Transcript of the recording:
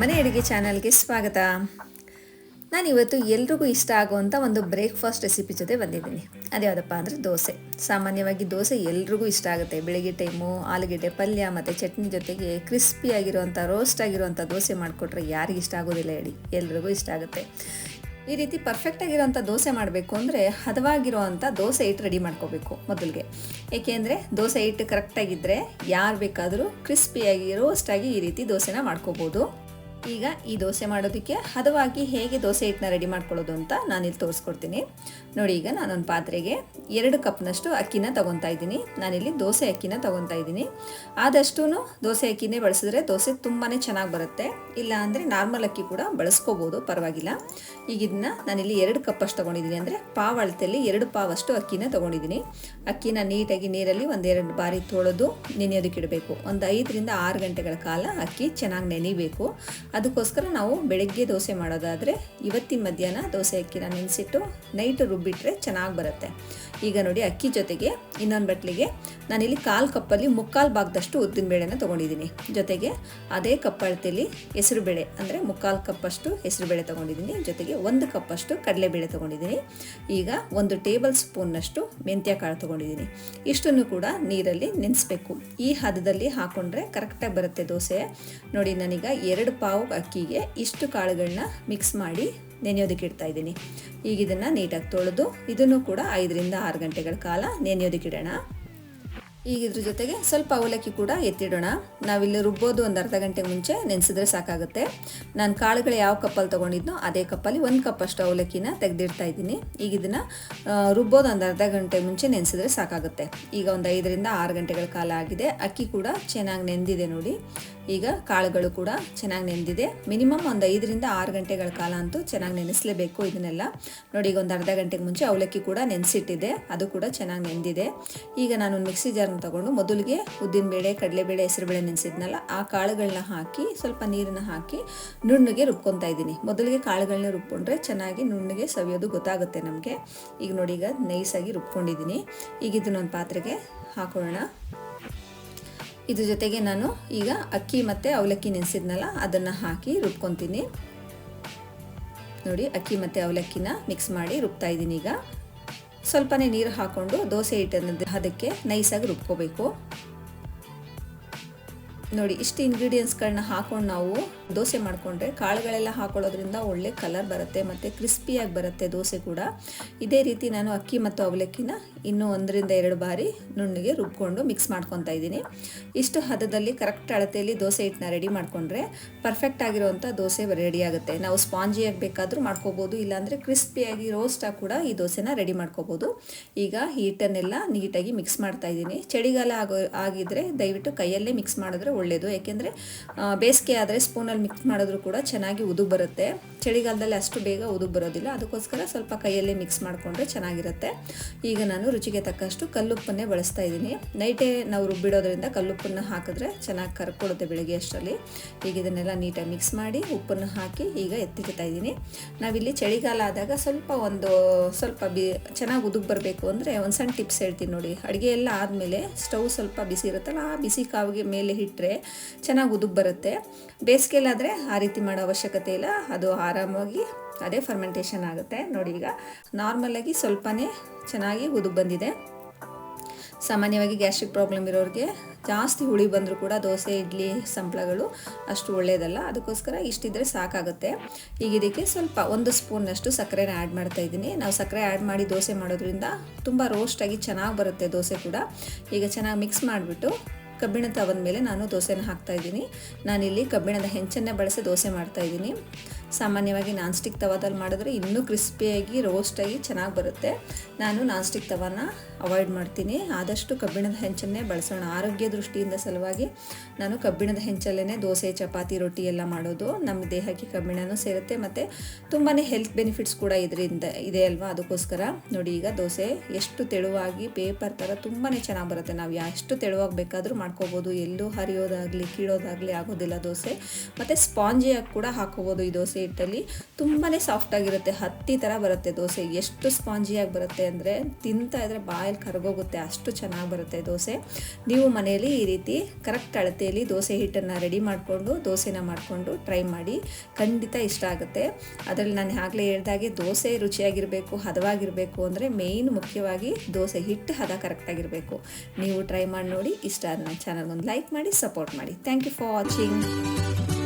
ಮನೆ ಅಡುಗೆ ಚಾನಲ್ಗೆ ಸ್ವಾಗತ. ನಾನು ಇವತ್ತು ಎಲ್ರಿಗೂ ಇಷ್ಟ ಆಗುವಂಥ ಒಂದು ಬ್ರೇಕ್ಫಾಸ್ಟ್ ರೆಸಿಪಿ ಜೊತೆ ಬಂದಿದ್ದೀನಿ. ಅದ್ಯಾವುದಪ್ಪ ಅಂದರೆ ದೋಸೆ. ಸಾಮಾನ್ಯವಾಗಿ ದೋಸೆ ಎಲ್ರಿಗೂ ಇಷ್ಟ ಆಗುತ್ತೆ. ಬೆಳಗ್ಗೆ ಟೈಮು ಆಲೂಗೆಡ್ಡೆ ಪಲ್ಯ ಮತ್ತು ಚಟ್ನಿ ಜೊತೆಗೆ ಕ್ರಿಸ್ಪಿ ಆಗಿರುವಂಥ ರೋಸ್ಟ್ ಆಗಿರುವಂಥ ದೋಸೆ ಮಾಡಿಕೊಟ್ರೆ ಯಾರಿಗೆ ಇಷ್ಟ ಆಗೋದಿಲ್ಲ ಹೇಳಿ. ಎಲ್ರಿಗೂ ಇಷ್ಟ ಆಗುತ್ತೆ. ಈ ರೀತಿ ಪರ್ಫೆಕ್ಟ್ ಆಗಿರೋಂಥ ದೋಸೆ ಮಾಡಬೇಕು ಅಂದರೆ ಹದವಾಗಿರುವಂಥ ದೋಸೆ ಹಿಟ್ಟು ರೆಡಿ ಮಾಡ್ಕೋಬೇಕು ಮೊದಲಿಗೆ. ಏಕೆಂದರೆ ದೋಸೆ ಹಿಟ್ಟು ಕರೆಕ್ಟಾಗಿದ್ದರೆ ಯಾರು ಬೇಕಾದರೂ ಕ್ರಿಸ್ಪಿಯಾಗಿ ರೋಸ್ಟಾಗಿ ಈ ರೀತಿ ದೋಸೆನ ಮಾಡ್ಕೋಬೋದು. ಈಗ ಈ ದೋಸೆ ಮಾಡೋದಕ್ಕೆ ಹದವಾಗಿ ಹೇಗೆ ದೋಸೆ ಹಿಟ್ಟನ್ನ ರೆಡಿ ಮಾಡ್ಕೊಳ್ಳೋದು ಅಂತ ನಾನಿಲ್ಲಿ ತೋರಿಸ್ಕೊಡ್ತೀನಿ. ನೋಡಿ ಈಗ ನಾನೊಂದು ಪಾತ್ರೆಗೆ ಎರಡು ಕಪ್ನಷ್ಟು ಅಕ್ಕಿನ ತೊಗೊತಾ ಇದ್ದೀನಿ. ನಾನಿಲ್ಲಿ ದೋಸೆ ಅಕ್ಕಿನ ತೊಗೊತಾ ಇದ್ದೀನಿ. ಆದಷ್ಟು ದೋಸೆ ಅಕ್ಕಿನೇ ಬಳಸಿದ್ರೆ ದೋಸೆ ತುಂಬಾ ಚೆನ್ನಾಗಿ ಬರುತ್ತೆ. ಇಲ್ಲ ಅಂದರೆ ನಾರ್ಮಲ್ ಅಕ್ಕಿ ಕೂಡ ಬಳಸ್ಕೋಬೋದು, ಪರವಾಗಿಲ್ಲ. ಈಗ ಇದನ್ನ ನಾನಿಲ್ಲಿ ಎರಡು ಕಪ್ಪಷ್ಟು ತೊಗೊಂಡಿದ್ದೀನಿ. ಅಂದರೆ ಪಾವ್ ಅಳತೆಯಲ್ಲಿ ಎರಡು ಪಾವಷ್ಟು ಅಕ್ಕಿನ ತೊಗೊಂಡಿದ್ದೀನಿ. ಅಕ್ಕಿನ ನೀಟಾಗಿ ನೀರಲ್ಲಿ ಒಂದೆರಡು ಬಾರಿ ತೊಳೆದು ನೆನೆಯೋದಕ್ಕಿಡಬೇಕು ಒಂದು ಐದರಿಂದ ಆರು ಗಂಟೆಗಳ ಕಾಲ ಅಕ್ಕಿ ಚೆನ್ನಾಗಿ ನೆನಿಬೇಕು. ಅದಕ್ಕೋಸ್ಕರ ನಾವು ಬೆಳಗ್ಗೆ ದೋಸೆ ಮಾಡೋದಾದರೆ ಇವತ್ತಿನ ಮಧ್ಯಾಹ್ನ ದೋಸೆ ಅಕ್ಕಿನ ನೆನೆಸಿಟ್ಟು ನೈಟ್ ರುಬ್ಬಿಟ್ರೆ ಚೆನ್ನಾಗಿ ಬರುತ್ತೆ. ಈಗ ನೋಡಿ ಅಕ್ಕಿ ಜೊತೆಗೆ ಇನ್ನೊಂದು ಬಟ್ಲಿಗೆ ನಾನಿಲ್ಲಿ ಕಾಲು ಕಪ್ಪಲ್ಲಿ ಮುಕ್ಕಾಲು ಭಾಗದಷ್ಟು ಉದ್ದಿನಬೇಳೆನ ತೊಗೊಂಡಿದ್ದೀನಿ. ಜೊತೆಗೆ ಅದೇ ಕಪ್ಪಳತೆಯಲ್ಲಿ ಹೆಸರುಬೇಳೆ, ಅಂದರೆ ಮುಕ್ಕಾಲು ಕಪ್ಪಷ್ಟು ಹೆಸರುಬೇಳೆ ತೊಗೊಂಡಿದ್ದೀನಿ. ಜೊತೆಗೆ ಒಂದು ಕಪ್ಪಷ್ಟು ಕಡಲೆಬೇಳೆ ತೊಗೊಂಡಿದ್ದೀನಿ. ಈಗ ಒಂದು ಟೇಬಲ್ ಸ್ಪೂನ್ನಷ್ಟು ಮೆಂತ್ಯ ಕಾಳು ತೊಗೊಂಡಿದ್ದೀನಿ. ಇಷ್ಟನ್ನು ಕೂಡ ನೀರಲ್ಲಿ ನೆನೆಸ್ಬೇಕು. ಈ ಹದದಲ್ಲಿ ಹಾಕ್ಕೊಂಡ್ರೆ ಕರೆಕ್ಟಾಗಿ ಬರುತ್ತೆ ದೋಸೆ. ನೋಡಿ ನಾನೀಗ ಎರಡು ಪಾವು ಅಕ್ಕಿಗೆ ಇಷ್ಟು ಕಾಳುಗಳನ್ನ ಮಿಕ್ಸ್ ಮಾಡಿ ನೆನೆಯೋದಕ್ಕೆ ಇಡ್ತಾ ಇದ್ದೀನಿ. ಈಗ ಇದನ್ನು ನೀಟಾಗಿ ತೊಳೆದು, ಇದನ್ನು ಕೂಡ ಐದರಿಂದ ಆರು ಗಂಟೆಗಳ ಕಾಲ ನೆನೆಯೋದಕ್ಕೆ ಇಡೋಣ. ಈಗ ಇದ್ರ ಜೊತೆಗೆ ಸ್ವಲ್ಪ ಅವಲಕ್ಕಿ ಕೂಡ ಎತ್ತಿಡೋಣ. ನಾವಿಲ್ಲಿ ರುಬ್ಬೋದು ಒಂದು ಅರ್ಧ ಗಂಟೆ ಮುಂಚೆ ನೆನೆಸಿದ್ರೆ ಸಾಕಾಗುತ್ತೆ. ನಾನು ಕಾಳುಗಳು ಯಾವ ಕಪ್ಪಲ್ಲಿ ತೊಗೊಂಡಿದ್ನೋ ಅದೇ ಕಪ್ಪಲ್ಲಿ ಒಂದು ಕಪ್ಪಷ್ಟು ಅವಲಕ್ಕಿನ ತೆಗೆದಿಡ್ತಾ ಇದ್ದೀನಿ. ಈಗ ಇದನ್ನು ರುಬ್ಬೋದು ಒಂದು ಅರ್ಧ ಗಂಟೆ ಮುಂಚೆ ನೆನೆಸಿದ್ರೆ ಸಾಕಾಗುತ್ತೆ. ಈಗ ಒಂದು ಐದರಿಂದ ಆರು ಗಂಟೆಗಳ ಕಾಲ ಆಗಿದೆ. ಅಕ್ಕಿ ಕೂಡ ಚೆನ್ನಾಗಿ ನೆಂದಿದೆ ನೋಡಿ. ಈಗ ಕಾಳುಗಳು ಕೂಡ ಚೆನ್ನಾಗಿ ನೆನೆದಿದೆ ಮಿನಿಮಮ್ ಒಂದು ಐದರಿಂದ ಆರು ಗಂಟೆಗಳ ಕಾಲ ಅಂತೂ ಚೆನ್ನಾಗಿ ನೆನೆಸಲೇಬೇಕು ಇದನ್ನೆಲ್ಲ. ನೋಡಿ, ಈಗ ಒಂದು ಅರ್ಧ ಗಂಟೆಗೆ ಮುಂಚೆ ಅವಲಕ್ಕಿ ಕೂಡ ನೆನೆಸಿಟ್ಟಿದೆ. ಅದು ಕೂಡ ಚೆನ್ನಾಗಿ ನೆಂದಿದೆ. ಈಗ ನಾನು ಮಿಕ್ಸಿ ಜಾರ್ನ ತಗೊಂಡು ಮೊದಲಿಗೆ ಉದ್ದಿನಬೇಳೆ, ಕಡಲೆಬೇಳೆ, ಹೆಸರುಬೇಳೆ ನೆನೆಸಿದ್ನಲ್ಲ, ಆ ಕಾಳುಗಳನ್ನ ಹಾಕಿ ಸ್ವಲ್ಪ ನೀರನ್ನು ಹಾಕಿ ನುಣ್ಣಗೆ ರುಬ್ಕೊತಾ ಇದ್ದೀನಿ. ಮೊದಲಿಗೆ ಕಾಳುಗಳನ್ನ ರುಬ್ಕೊಂಡ್ರೆ ಚೆನ್ನಾಗಿ ನುಣ್ಣಗೆ ಸವಿಯೋದು ಗೊತ್ತಾಗುತ್ತೆ ನಮಗೆ. ಈಗ ನೋಡಿ, ಈಗ ನೈಸಾಗಿ ರುಬ್ಕೊಂಡಿದ್ದೀನಿ. ಈಗ ಇದನ್ನೊಂದು ಪಾತ್ರೆಗೆ ಹಾಕೊಳ್ಳೋಣ ಇದ್ರ ಜೊತೆಗೆ ನಾನು ಈಗ ಅಕ್ಕಿ ಮತ್ತು ಅವಲಕ್ಕಿ ನೆನೆಸಿದ್ನಲ್ಲ, ಅದನ್ನು ಹಾಕಿ ರುಬ್ಕೊತೀನಿ. ನೋಡಿ, ಅಕ್ಕಿ ಮತ್ತು ಅವಲಕ್ಕಿನ ಮಿಕ್ಸ್ ಮಾಡಿ ರುಬ್ತಾ ಇದ್ದೀನಿ ಈಗ. ಸ್ವಲ್ಪನೇ ನೀರು ಹಾಕ್ಕೊಂಡು ದೋಸೆ ಹಿಟ್ಟನ್ನು ಅದಕ್ಕೆ ನೈಸಾಗಿ ರುಬ್ಕೋಬೇಕು. ನೋಡಿ, ಇಷ್ಟು ಇಂಗ್ರೀಡಿಯೆಂಟ್ಸ್ಗಳನ್ನ ಹಾಕೊಂಡು ನಾವು ದೋಸೆ ಮಾಡಿಕೊಂಡ್ರೆ ಕಾಳುಗಳೆಲ್ಲ ಹಾಕೊಳ್ಳೋದ್ರಿಂದ ಒಳ್ಳೆ ಕಲರ್ ಬರುತ್ತೆ ಮತ್ತು ಕ್ರಿಸ್ಪಿಯಾಗಿ ಬರುತ್ತೆ ದೋಸೆ ಕೂಡ. ಇದೇ ರೀತಿ ನಾನು ಅಕ್ಕಿ ಮತ್ತು ಅವಲಕ್ಕಿನ ಇನ್ನೂ ಒಂದರಿಂದ ಎರಡು ಬಾರಿ ನುಣ್ಣಗೆ ರುಬ್ಕೊಂಡು ಮಿಕ್ಸ್ ಮಾಡ್ಕೊತಾ ಇದ್ದೀನಿ. ಇಷ್ಟು ಹದದಲ್ಲಿ ಕರೆಕ್ಟ್ ಅಳತೆಯಲ್ಲಿ ದೋಸೆ ಹಿಟ್ಟನ್ನ ರೆಡಿ ಮಾಡಿಕೊಂಡ್ರೆ ಪರ್ಫೆಕ್ಟ್ ಆಗಿರುವಂಥ ದೋಸೆ ರೆಡಿ ಆಗುತ್ತೆ. ನಾವು ಸ್ಪಾಂಜಿಯಾಗಿ ಬೇಕಾದರೂ ಮಾಡ್ಕೋಬೋದು, ಇಲ್ಲಾಂದರೆ ಕ್ರಿಸ್ಪಿಯಾಗಿ ರೋಸ್ಟಾಗಿ ಕೂಡ ಈ ದೋಸೆನ ರೆಡಿ ಮಾಡ್ಕೋಬೋದು. ಈಗ ಹಿಟ್ಟನ್ನೆಲ್ಲ ನೀಟಾಗಿ ಮಿಕ್ಸ್ ಮಾಡ್ತಾ ಇದ್ದೀನಿ. ಚಳಿಗಾಲ ಆಗೋ ಆಗಿದ್ದರೆ ದಯವಿಟ್ಟು ಕೈಯಲ್ಲೇ ಮಿಕ್ಸ್ ಮಾಡಿದ್ರೆ ಒಳ್ಳೆಯದು ಯಾಕೆಂದರೆ ಬೇಸಿಗೆ ಆದರೆ ಸ್ಪೂನಲ್ಲಿ ಮಿಕ್ಸ್ ಮಾಡಿದ್ರು ಕೂಡ ಚೆನ್ನಾಗಿ ಉದು ಬರುತ್ತೆ. ಚಳಿಗಾಲದಲ್ಲಿ ಅಷ್ಟು ಬೇಗ ಉದು ಬರೋದಿಲ್ಲ. ಅದಕ್ಕೋಸ್ಕರ ಸ್ವಲ್ಪ ಕೈಯಲ್ಲಿ ಮಿಕ್ಸ್ ಮಾಡಿಕೊಂಡ್ರೆ ಚೆನ್ನಾಗಿರುತ್ತೆ. ಈಗ ನಾನು ರುಚಿಗೆ ತಕ್ಕಷ್ಟು ಕಲ್ಲುಪ್ಪನ್ನೇ ಬಳಸ್ತಾ ಇದ್ದೀನಿ. ನೈಟೇ ನಾವು ರುಬ್ಬಿಡೋದ್ರಿಂದ ಕಲ್ಲುಪ್ಪನ್ನು ಹಾಕಿದ್ರೆ ಚೆನ್ನಾಗಿ ಕರ್ಕೊಡುತ್ತೆ ಬೆಳಗ್ಗೆ ಅಷ್ಟರಲ್ಲಿ. ಈಗ ಇದನ್ನೆಲ್ಲ ನೀಟಾಗಿ ಮಿಕ್ಸ್ ಮಾಡಿ ಉಪ್ಪನ್ನು ಹಾಕಿ ಈಗ ಎತ್ತಿಡ್ತಾ ಇದ್ದೀನಿ. ನಾವಿಲ್ಲಿ ಚಳಿಗಾಲ ಆದಾಗ ಸ್ವಲ್ಪ ಒಂದು, ಸ್ವಲ್ಪ ಬಿ, ಚೆನ್ನಾಗಿ ಉದುಗ್ ಬರಬೇಕು ಅಂದರೆ ಒಂದು ಸಣ್ಣ ಟಿಪ್ಸ್ ಹೇಳ್ತೀನಿ ನೋಡಿ. ಅಡುಗೆ ಎಲ್ಲ ಆದಮೇಲೆ ಸ್ಟವ್ ಸ್ವಲ್ಪ ಬಿಸಿ ಇರುತ್ತಲ್ಲ, ಆ ಬಿಸಿ ಕಾವಿಗೆ ಮೇಲೆ ಇಟ್ಟರೆ ಚೆನ್ನಾಗಿ ಉದುಗ್ ಬರುತ್ತೆ. ಬೇಸಿಗೆಲಾದರೆ ಆ ರೀತಿ ಮಾಡೋ ಅವಶ್ಯಕತೆ ಇಲ್ಲ. ಅದು ಆರಾಮಾಗಿ ಅದೇ ಫರ್ಮೆಂಟೇಷನ್ ಆಗುತ್ತೆ. ನೋಡಿ ಈಗ ನಾರ್ಮಲಾಗಿ ಸ್ವಲ್ಪನೇ ಚೆನ್ನಾಗಿ ಉದುಗ್ ಬಂದಿದೆ. ಸಾಮಾನ್ಯವಾಗಿ ಗ್ಯಾಸ್ಟ್ರಿಕ್ ಪ್ರಾಬ್ಲಮ್ ಇರೋರಿಗೆ ಜಾಸ್ತಿ ಹುಳಿ ಬಂದರೂ ಕೂಡ ದೋಸೆ, ಇಡ್ಲಿ, ಸಂಪ್ಳಗಳು ಅಷ್ಟು ಒಳ್ಳೆಯದಲ್ಲ ಅದಕ್ಕೋಸ್ಕರ ಇಷ್ಟಿದ್ರೆ ಸಾಕಾಗುತ್ತೆ. ಈಗ ಇದಕ್ಕೆ ಸ್ವಲ್ಪ ಒಂದು ಸ್ಪೂನಷ್ಟು ಸಕ್ಕರೆನ ಆ್ಯಡ್ ಮಾಡ್ತಾ ಇದ್ದೀನಿ. ನಾವು ಸಕ್ಕರೆ ಆ್ಯಡ್ ಮಾಡಿ ದೋಸೆ ಮಾಡೋದ್ರಿಂದ ತುಂಬ ರೋಸ್ಟಾಗಿ ಚೆನ್ನಾಗಿ ಬರುತ್ತೆ ದೋಸೆ ಕೂಡ. ಈಗ ಚೆನ್ನಾಗಿ ಮಿಕ್ಸ್ ಮಾಡಿಬಿಟ್ಟು ಕಬ್ಬಿಣ ತವದ ಮೇಲೆ ನಾನು ದೋಸೆನ ಹಾಕ್ತಾ ಇದ್ದೀನಿ. ನಾನಿಲ್ಲಿ ಕಬ್ಬಿಣದ ಹೆಂಚನ್ನೇ ಬಳಸಿ ದೋಸೆ ಮಾಡ್ತಾ ಇದ್ದೀನಿ. ಸಾಮಾನ್ಯವಾಗಿ ನಾನ್ ಸ್ಟಿಕ್ ತವಾದಲ್ಲಿ ಮಾಡಿದ್ರೆ ಇನ್ನೂ ಕ್ರಿಸ್ಪಿಯಾಗಿ ರೋಸ್ಟಾಗಿ ಚೆನ್ನಾಗಿ ಬರುತ್ತೆ. ನಾನು ನಾನ್ ಸ್ಟಿಕ್ ತವಾನ ಅವಾಯ್ಡ್ ಮಾಡ್ತೀನಿ. ಆದಷ್ಟು ಕಬ್ಬಿಣದ ಹೆಂಚನ್ನೇ ಬಳಸೋಣ. ಆರೋಗ್ಯ ದೃಷ್ಟಿಯಿಂದ ಸಲುವಾಗಿ ನಾನು ಕಬ್ಬಿಣದ ಹೆಂಚಲ್ಲೇ ದೋಸೆ, ಚಪಾತಿ, ರೊಟ್ಟಿ ಎಲ್ಲ ಮಾಡೋದು. ನಮ್ಮ ದೇಹಕ್ಕೆ ಕಬ್ಬಿಣನೂ ಸೇರುತ್ತೆ ಮತ್ತು ತುಂಬಾ ಹೆಲ್ತ್ ಬೆನಿಫಿಟ್ಸ್ ಕೂಡ ಇದರಿಂದ ಇದೆ ಅಲ್ವಾ? ಅದಕ್ಕೋಸ್ಕರ ನೋಡಿ ಈಗ ದೋಸೆ ಎಷ್ಟು ತೆಳುವಾಗಿ ಪೇಪರ್ ಥರ ತುಂಬಾ ಚೆನ್ನಾಗಿ ಬರುತ್ತೆ. ನಾವು ಎಷ್ಟು ತೆಳುವಾಗಿ ಬೇಕಾದರೂ ಮಾಡ್ಕೋಬೋದು. ಎಲ್ಲೂ ಹರಿಯೋದಾಗಲಿ, ಕೀಳೋದಾಗಲಿ ಆಗೋದಿಲ್ಲ ದೋಸೆ. ಮತ್ತು ಸ್ಪಾಂಜಿಯಾಗಿ ಕೂಡ ಹಾಕೋಬೋದು ಈ ದೋಸೆ. ದೋಸೆ ಹಿಟ್ಟಲ್ಲಿ ತುಂಬಾ ಸಾಫ್ಟಾಗಿರುತ್ತೆ ಹತ್ತಿ ಥರ ಬರುತ್ತೆ ದೋಸೆ. ಎಷ್ಟು ಸ್ಪಾಂಜಿಯಾಗಿ ಬರುತ್ತೆ ಅಂದರೆ ತಿಂತಾ ಇದ್ರೆ ಬಾಯಲ್ಲಿ ಕರಗೋಗುತ್ತೆ ಅಷ್ಟು ಚೆನ್ನಾಗಿ ಬರುತ್ತೆ ದೋಸೆ. ನೀವು ಮನೆಯಲ್ಲಿ ಈ ರೀತಿ ಕರೆಕ್ಟ್ ಅಳತೆಯಲ್ಲಿ ದೋಸೆ ಹಿಟ್ಟನ್ನು ರೆಡಿ ಮಾಡಿಕೊಂಡು, ದೋಸೆನ ಮಾಡಿಕೊಂಡು ಟ್ರೈ ಮಾಡಿ ಖಂಡಿತ ಇಷ್ಟ ಆಗುತ್ತೆ. ಅದರಲ್ಲಿ ನಾನು ಆಗಲೇ ಹೇಳಿದಾಗೆ ದೋಸೆ ರುಚಿಯಾಗಿರಬೇಕು, ಹದವಾಗಿರಬೇಕು ಅಂದರೆ ಮೇಯ್ನ್ ಮುಖ್ಯವಾಗಿ ದೋಸೆ ಹಿಟ್ಟು, ಹದ ಕರೆಕ್ಟಾಗಿರಬೇಕು ನೀವು ಟ್ರೈ ಮಾಡಿ ನೋಡಿ, ಇಷ್ಟ ನನ್ನ ಚಾನಲ್ಗೊಂದು ಲೈಕ್ ಮಾಡಿ ಸಪೋರ್ಟ್ ಮಾಡಿ. Thank you for watching